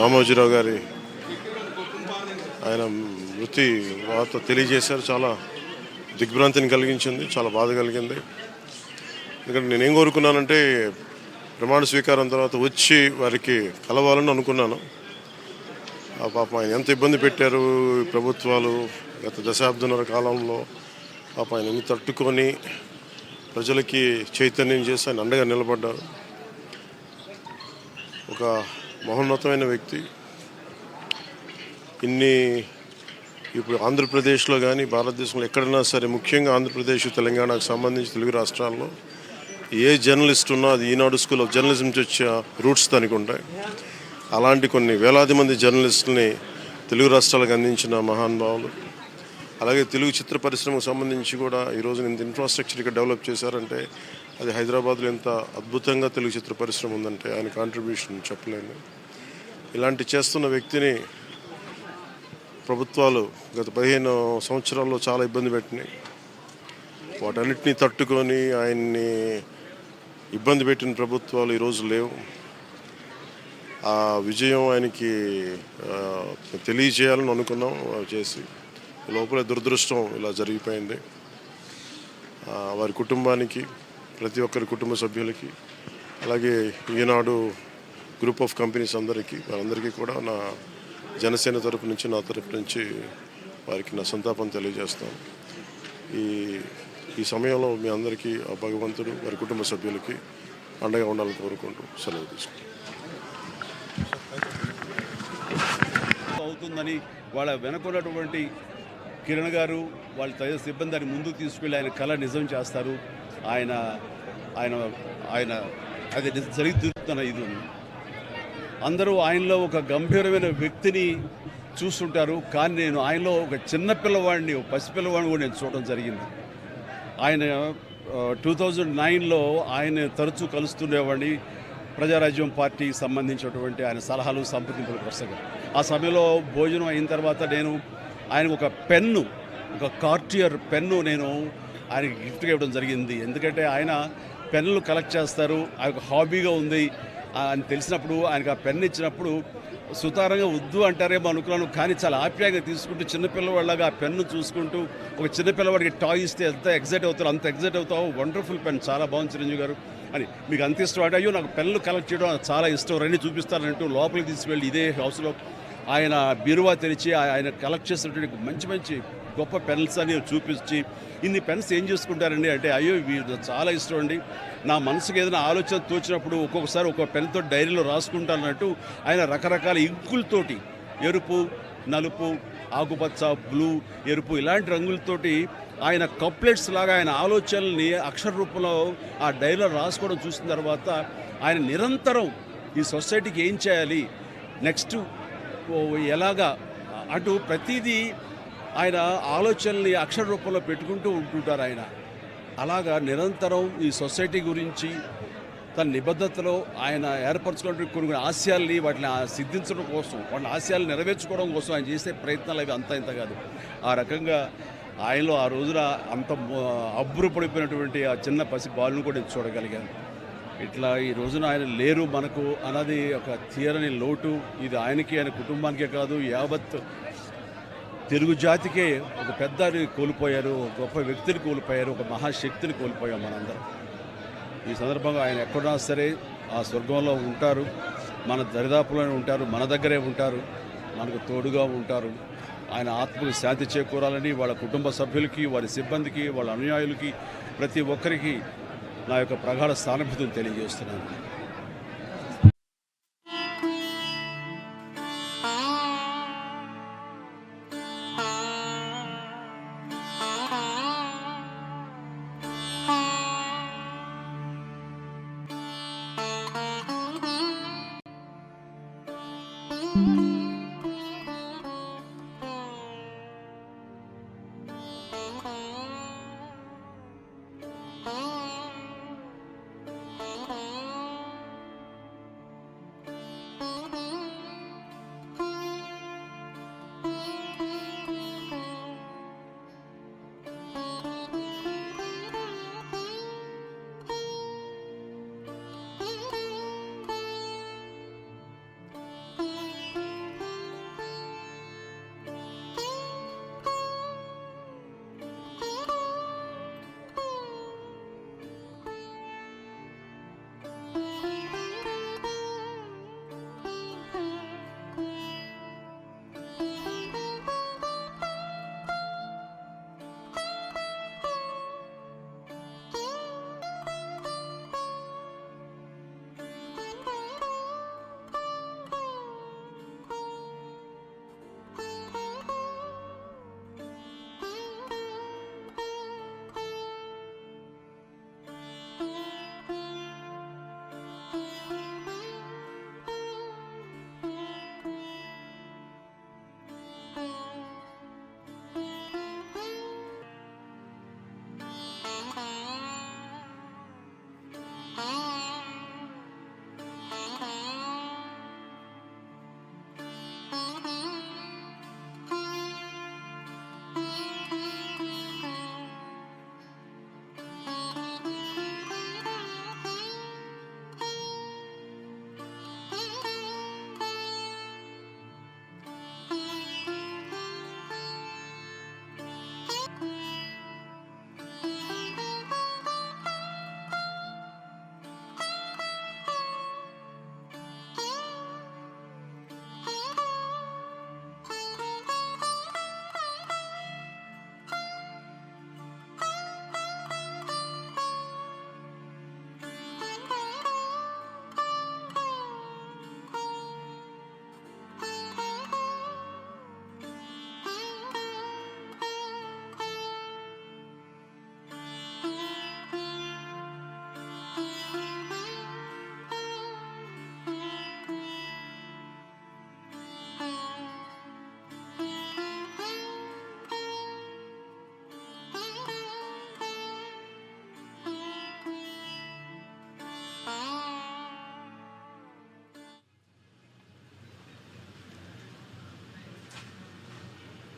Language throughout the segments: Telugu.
రామోజీరావు గారి ఆయన మృతి వార్త తెలియజేశారు. చాలా దిగ్భ్రాంతిని కలిగించింది చాలా బాధ కలిగింది. ఎందుకంటే నేనేం కోరుకున్నానంటే ప్రమాణ స్వీకారం తర్వాత వచ్చి వారికి కలవాలని అనుకున్నాను. ఆ పాపం ఆయన ఎంత ఇబ్బంది పెట్టారు ప్రభుత్వాలు గత దశాబ్దన్నర కాలంలో. పాప ఆయన తట్టుకొని ప్రజలకి చైతన్యం చేసి ఆయన అండగా నిలబడ్డారు. ఒక మహోన్నతమైన వ్యక్తి. ఇన్ని ఇప్పుడు ఆంధ్రప్రదేశ్లో కానీ భారతదేశంలో ఎక్కడైనా సరే ముఖ్యంగా ఆంధ్రప్రదేశ్ తెలంగాణకు సంబంధించి తెలుగు రాష్ట్రాల్లో ఏ జర్నలిస్ట్ ఉన్నా అది ఈనాడు స్కూల్ ఆఫ్ జర్నలిజం నుంచి వచ్చే రూట్స్ దానికి ఉంటాయి. అలాంటి కొన్ని వేలాది మంది జర్నలిస్టుల్ని తెలుగు రాష్ట్రాలకు అందించిన మహానుభావులు. అలాగే తెలుగు చిత్ర పరిశ్రమకు సంబంధించి కూడా ఈరోజు ఇంత ఇన్ఫ్రాస్ట్రక్చర్ ఇక్కడ డెవలప్ చేశారంటే అది హైదరాబాద్లో ఎంత అద్భుతంగా తెలుగు చిత్ర పరిశ్రమ ఉందంటే ఆయన కాంట్రిబ్యూషన్ చెప్పలేను. ఇలాంటి చేస్తున్న వ్యక్తిని ప్రభుత్వాలు గత పదిహేను సంవత్సరాల్లో చాలా ఇబ్బంది పెట్టినాయి. వాటన్నిటిని తట్టుకొని ఆయన్ని ఇబ్బంది పెట్టిన ప్రభుత్వాలు ఈరోజు లేవు. ఆ విజయం ఆయనకి తెలియజేయాలని అనుకున్నాం చేసి. లోపల దురదృష్టం ఇలా జరిగిపోయింది. వారి కుటుంబానికి ప్రతి ఒక్కరి కుటుంబ సభ్యులకి అలాగే ఈనాడు గ్రూప్ ఆఫ్ కంపెనీస్ అందరికీ వారందరికీ కూడా నా జనసేన తరపు నుంచి నా తరపు నుంచి వారికి నా సంతాపం తెలియజేస్తాను. ఈ ఈ సమయంలో మీ అందరికీ ఆ భగవంతుడు వారి కుటుంబ సభ్యులకి అండగా ఉండాలని కోరుకుంటూ సెలవు తీసుకుంటాను అవుతుందని వాళ్ళ వెనకున్నటువంటి కిరణ్ గారు వాళ్ళ తదితర సిబ్బంది దాన్ని ముందుకు తీసుకెళ్ళి ఆయన కళ నిజం చేస్తారు. ఆయన ఆయన ఆయన అది నిజ- జరిగి తీరుతున్న ఇది. ఉంది. అందరూ ఆయనలో ఒక గంభీరమైన వ్యక్తిని చూస్తుంటారు. కానీ నేను ఆయనలో ఒక చిన్న పిల్లవాడిని ఒక పసిపిల్లవాడిని కూడా నేను చూడడం జరిగింది. ఆయన టూ థౌజండ్ నైన్లో ఆయన తరచూ కలుస్తుండేవాడిని. ప్రజారాజ్యం పార్టీకి సంబంధించినటువంటి ఆయన సలహాలు సంప్రదింపుల కోసంగా ఆ సమయంలో భోజనం అయిన తర్వాత నేను ఆయనకు ఒక పెన్ను ఒక కార్టియర్ పెన్ను నేను ఆయనకి గిఫ్ట్గా ఇవ్వడం జరిగింది. ఎందుకంటే ఆయన పెన్నులు కలెక్ట్ చేస్తారు. ఆ యొక్క హాబీగా ఉంది. అని తెలిసినప్పుడు ఆయనకు ఆ పెన్ను ఇచ్చినప్పుడు సుతారంగా వద్దు అంటారేమో అనుకున్నాను. కానీ చాలా ఆప్యాయంగా తీసుకుంటూ చిన్నపిల్లవాళ్ళగా ఆ పెన్ను చూసుకుంటూ ఒక చిన్నపిల్లవాడికి టాయ్ ఇస్తే ఎంత ఎగ్జైట్ అవుతారు అంత ఎగ్జైట్ అవుతావు. వండర్ఫుల్ పెన్ చాలా బాగుంది చిరంజీవి గారు. అని మీకు అంత ఇష్టం అంటే అయ్యో నాకు పెన్నులు కలెక్ట్ చేయడం చాలా ఇష్టం. రండి చూపిస్తానంటూ లోపలికి తీసుకెళ్ళి ఇదే హౌస్లో ఆయన బీరువా తెరిచి ఆయన కలెక్ట్ చేసినటువంటి మంచి మంచి గొప్ప పెన్స్ అని చూపించి ఇన్ని పెన్స్ ఏం చేసుకుంటారండి అంటే అయ్యో వీరు చాలా ఇష్టం అండి. నా మనసుకి ఏదైనా ఆలోచన తోచినప్పుడు ఒక్కొక్కసారి ఒక పెన్తో డైరీలో రాసుకుంటానన్నట్టు ఆయన రకరకాల ఇంకులతోటి ఎరుపు నలుపు ఆకుపచ్చ బ్లూ ఎరుపు ఇలాంటి రంగులతోటి ఆయన కప్లెట్స్ లాగా ఆయన ఆలోచనల్ని అక్షర రూపంలో ఆ డైరీలో రాసుకోవడం చూసిన తర్వాత ఆయన నిరంతరం ఈ సొసైటీకి ఏం చేయాలి? నెక్స్ట్ ఎలాగా అటు ప్రతిదీ ఆయన ఆలోచనల్ని అక్షర రూపంలో పెట్టుకుంటూ ఉంటుంటారు ఆయన. అలాగా నిరంతరం ఈ సొసైటీ గురించి తన నిబద్ధతలో ఆయన ఏర్పరచుకున్న కొన్ని కొన్ని ఆశయాల్ని వాటిని ఆ సిద్ధించడం కోసం వాటి ఆశయాలు నెరవేర్చుకోవడం కోసం ఆయన చేసే ప్రయత్నాలు అవి అంత ఇంత కాదు. ఆ రకంగా ఆయనలో ఆ రోజున అంత అబ్బురపడిపోయినటువంటి ఆ చిన్న పసి బాలును కూడా చూడగలిగాను. ఇట్లా ఈ రోజున ఆయన లేరు. మనకు అన్నది ఒక తీరని లోటు. ఇది ఆయనకి ఆయన కుటుంబానికే కాదు యావత్ తెలుగు జాతికే ఒక పెద్దని కోల్పోయారు. ఒక గొప్ప వ్యక్తిని కోల్పోయారు. ఒక మహాశక్తిని కోల్పోయాం మనందరం. ఈ సందర్భంగా ఆయన ఎక్కడున్నా సరే ఆ స్వర్గంలో ఉంటారు. మన దరిదాపులోనే ఉంటారు. మన దగ్గరే ఉంటారు. మనకు తోడుగా ఉంటారు. ఆయన ఆత్మకు శాంతి చేకూరాలని వాళ్ళ కుటుంబ సభ్యులకి వారి సిబ్బందికి వాళ్ళ అనుయాయులకి ప్రతి ఒక్కరికి నా యొక్క ప్రగాఢ సానుభూతిని తెలియజేస్తున్నాను.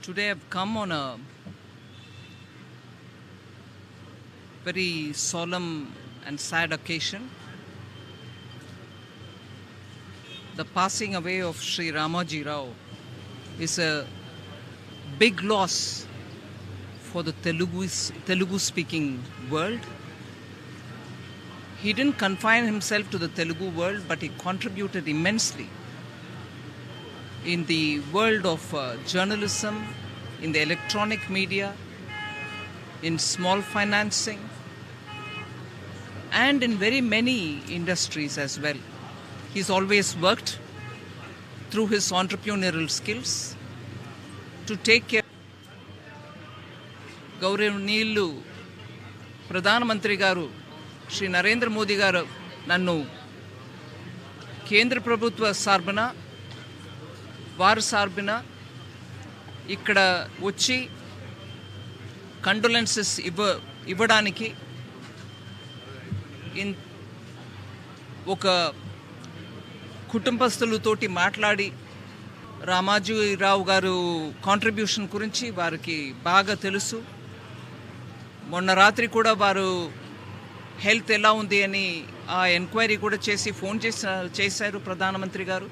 Today I've come on a very solemn and sad occasion. The passing away of Sri Ramaji Rao is a big loss for the Telugu, Telugu speaking world. He didn't confine himself to the Telugu world, but he contributed immensely in the world of uh, journalism, in the electronic media, in small financing, and in very many industries as well. He's always worked through his entrepreneurial skills to take care. గౌరవనీయులు ప్రధానమంత్రి గారు శ్రీ నరేంద్ర మోదీ గారు నన్ను కేంద్ర ప్రభుత్వ సార్బన వారు సార్బిన ఇక్కడ వచ్చి కండోలెన్సెస్ ఇవ్వ ఇవ్వడానికి ఇన్ ఒక కుటుంబస్తులతోటి మాట్లాడి రామాజీరావు గారు కాంట్రిబ్యూషన్ గురించి వారికి బాగా తెలుసు. మొన్న రాత్రి కూడా వారు హెల్త్ ఎలా ఉంది అని ఆ ఎంక్వైరీ కూడా చేసి ఫోన్ చేసా చేశారు ప్రధానమంత్రి గారు.